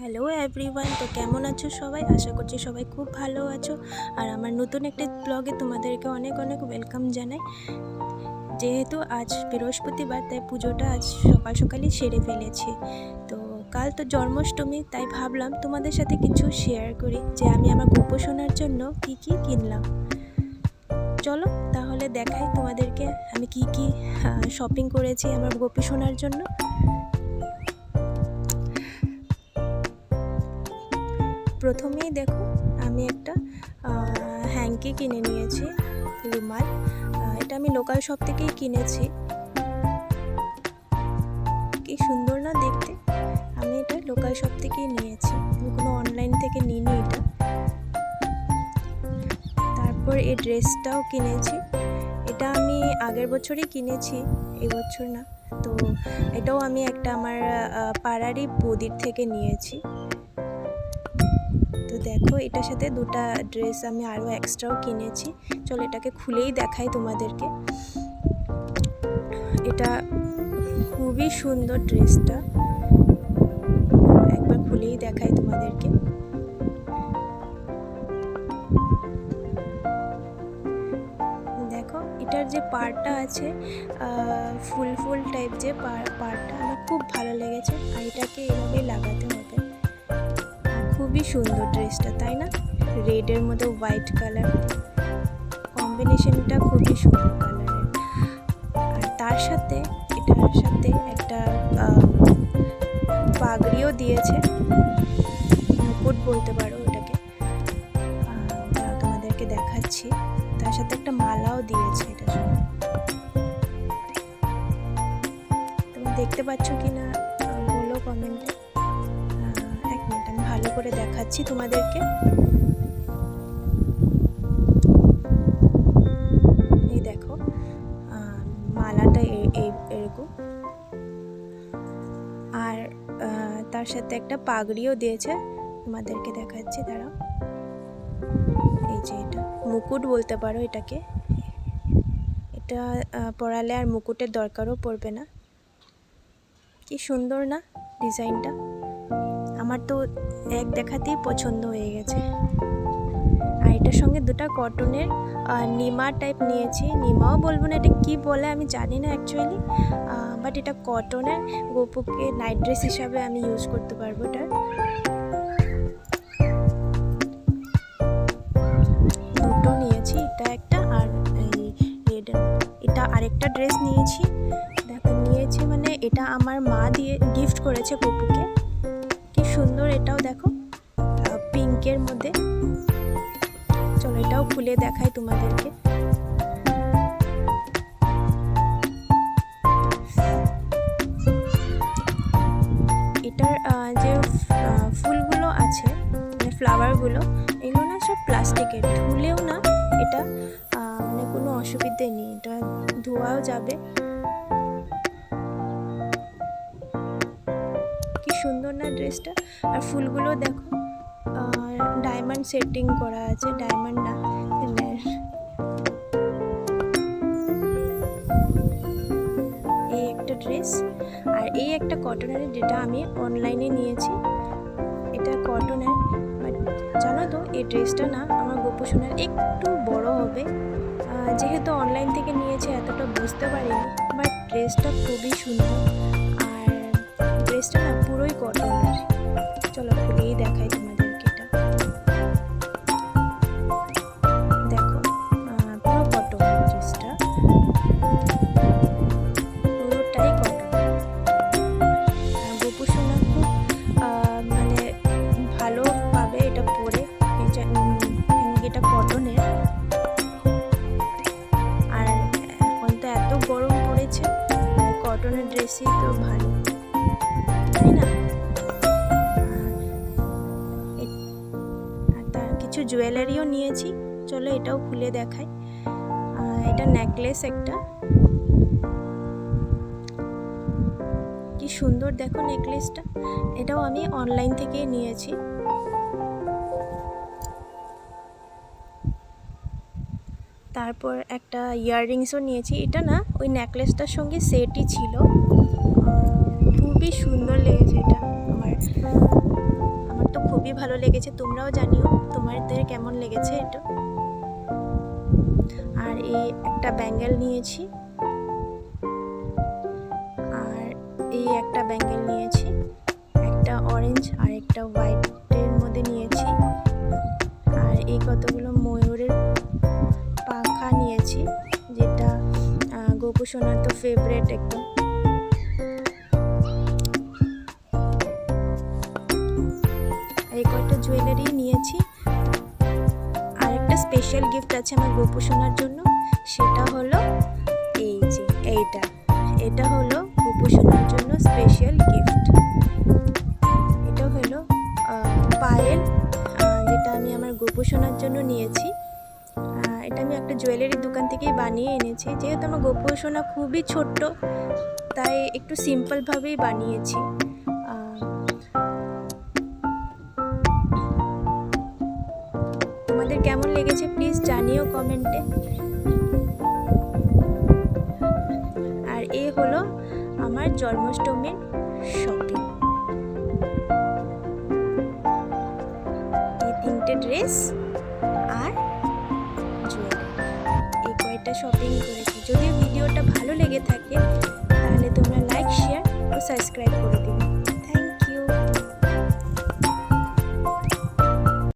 Hello everyone তো কেমন আছো সবাই? আশা করছি সবাই খুব ভালো আছো। আর আমার নতুন একটা ব্লগে তোমাদেরকে অনেক অনেক ওয়েলকাম জানাই। যেহেতু আজ বৃহস্পতিবার, তাই পুজোটা আজ সকাল সকালই সেরে ফেলেছি। তো কাল তো জন্মাষ্টমী, তাই ভাবলাম তোমাদের সাথে কিছু শেয়ার করি, যে আমি আমার গোপোষণার জন্য কি কি কিনলাম। চলো তাহলে দেখাই তোমাদেরকে আমি কি কি শপিং করেছি আমার গোপীসোনার জন্য। প্রথমেই দেখো, আমি একটা হ্যাঙ্কি কিনে নিয়েছি, রুমাল। এটা আমি লোকাল শপ থেকেই কিনেছি। কি সুন্দর না দেখতে? আমি এটা লোকাল শপ থেকেই নিয়েছি। আমি কোনো অনলাইন থেকে নিইনি এটা। তারপর এই ড্রেসটাও কিনেছি। এটা আমি আগের বছরই কিনেছি, এবছর না। তো এটাও আমি একটা আমার পাড়ারই বদির থেকে নিয়েছি। দেখো, এটার সাথে দুটা ড্রেস আমি আরও এক্সট্রাও কিনেছি। চলো এটাকে খুলেই দেখাই তোমাদেরকে। এটা খুবই সুন্দর ড্রেসটা একবার খুলেই দেখাই তোমাদেরকে। দেখো, এটার যে পাড়টা আছে ফুল ফুল টাইপ যে পাড়টা, আমার খুব ভালো লেগেছে। আর এটাকে এভাবেই লাগাতে হবে। খুবই সুন্দর ড্রেসটা, তাই না? রেডের মধ্যে হোয়াইট কালার। কম্বিনেশনটা খুবই সুন্দর কালারের। আর তার সাথে, এটার সাথে একটা পাগড়িও দিয়েছে। মুকুট বলতে পারো দাঁড়াও তোমাদেরকে দেখাচ্ছি। তার সাথে একটা মালাও দিয়েছে এটার তুমি দেখতে পাচ্ছ কি না করে দেখাচ্ছি তোমাদেরকে। এই দেখো মালাটা এই- এরকম। আর তার সাথে একটা পাগড়িও দিয়েছে। তোমাদেরকে দেখাচ্ছি, দাঁড়াও। এই যে এটা, মুকুট বলতে পারো এটাকে। এটা পরালে আর মুকুটের দরকারও পড়বে না। কি সুন্দর না ডিজাইনটা। আমার তো এক দেখাতেই পছন্দ হয়ে গেছে। আর এটার সঙ্গে দুটো কটনের নিমা টাইপ নিয়েছি। নিমাও বলব না এটা কি বলে আমি জানি না অ্যাকচুয়ালি বাট এটা কটনের গোপুকে নাইট ড্রেস হিসাবে আমি ইউজ করতে পারব এটা। দুটো নিয়েছি, এটা একটা আর রেড এটা আরেকটা ড্রেস নিয়েছি। দেখো, নিয়েছি মানে এটা আমার মা দিয়ে গিফট করেছে গপুকে। কি সুন্দর এটাও দেখো পিঙ্কের মধ্যে। চলো এটাও খুলে দেখাই তোমাদেরকে। এটার যে ফুলগুলো আছে মানে ফ্লাওয়ারগুলো এগুলো না সব প্লাস্টিকের ধুলেও না এটা মানে কোনো অসুবিধে নেই। এটা ধোয়াও যাবে। সুন্দর না ড্রেসটা? আর ফুলগুলো দেখো ডায়মন্ড সেটিং করা আছে ডায়মন্ড না এই একটা ড্রেস আর এই একটা কটনের যেটা আমি অনলাইনে নিয়েছি, এটা কটনের জানো তো, এই ড্রেসটা না আমার গোপোষণার একটু বড় হবে। যেহেতু অনলাইন থেকে নিয়েছি, এতটা বুঝতে পারিনি বাট ড্রেসটা খুবই সুন্দর। ড্রেসটা না পুরোই কটনের চলো খুলেই দেখাই কিছু জুয়েলারিও নিয়েছি। চলো এটাও খুলে দেখাই। এটা নেকলেস একটা। কি সুন্দর দেখো নেকলেসটা এটাও আমি অনলাইন থেকে নিয়েছি। তারপর একটা ইয়াররিংসও নিয়েছি। এটা না, ওই নেকলেসটার সঙ্গে সেটই ছিল। খুবই সুন্দর লেগেছে এটা আমার। খুবই ভালো লেগেছে, তোমরাও জানিও তোমাদের কেমন লেগেছে এটা। আর এই একটা ব্যাঙ্গেল নিয়েছি। আর এই একটা ব্যাঙ্গেল নিয়েছি, একটা অরেঞ্জ আর একটা হোয়াইটের মধ্যে নিয়েছি। আর এই কতগুলো ময়ূরের পাখা নিয়েছি, যেটা গোপু সোনার তো ফেভারেট একদম। জুয়েলারি নিয়েছি। আর একটা স্পেশাল গিফট আছে আমার গোপু সোনার জন্য। সেটা হলো এই যে এইটা। এটা হলো গোপু সোনার জন্য স্পেশাল গিফট এটা হলো পায়েল যেটা আমি আমার গোপু সোনার জন্য নিয়েছি। এটা আমি একটা জুয়েলারির দোকান থেকেই বানিয়ে এনেছি। যেহেতু আমার গোপু সোনা খুবই ছোট্ট, তাই একটু সিম্পলভাবেই বানিয়েছি। তোমাদের কেমন লেগেছে প্লিজ জানিও কমেন্টে। আর এ হলো আমার জন্মাষ্টমীর শপিং। এই তিনটে ড্রেস আর এই কয়েকটা শপিং করেছি। যদি ভিডিওটা ভালো লেগে থাকে, তাহলে তোমরা লাইক, শেয়ার ও সাবস্ক্রাইব করো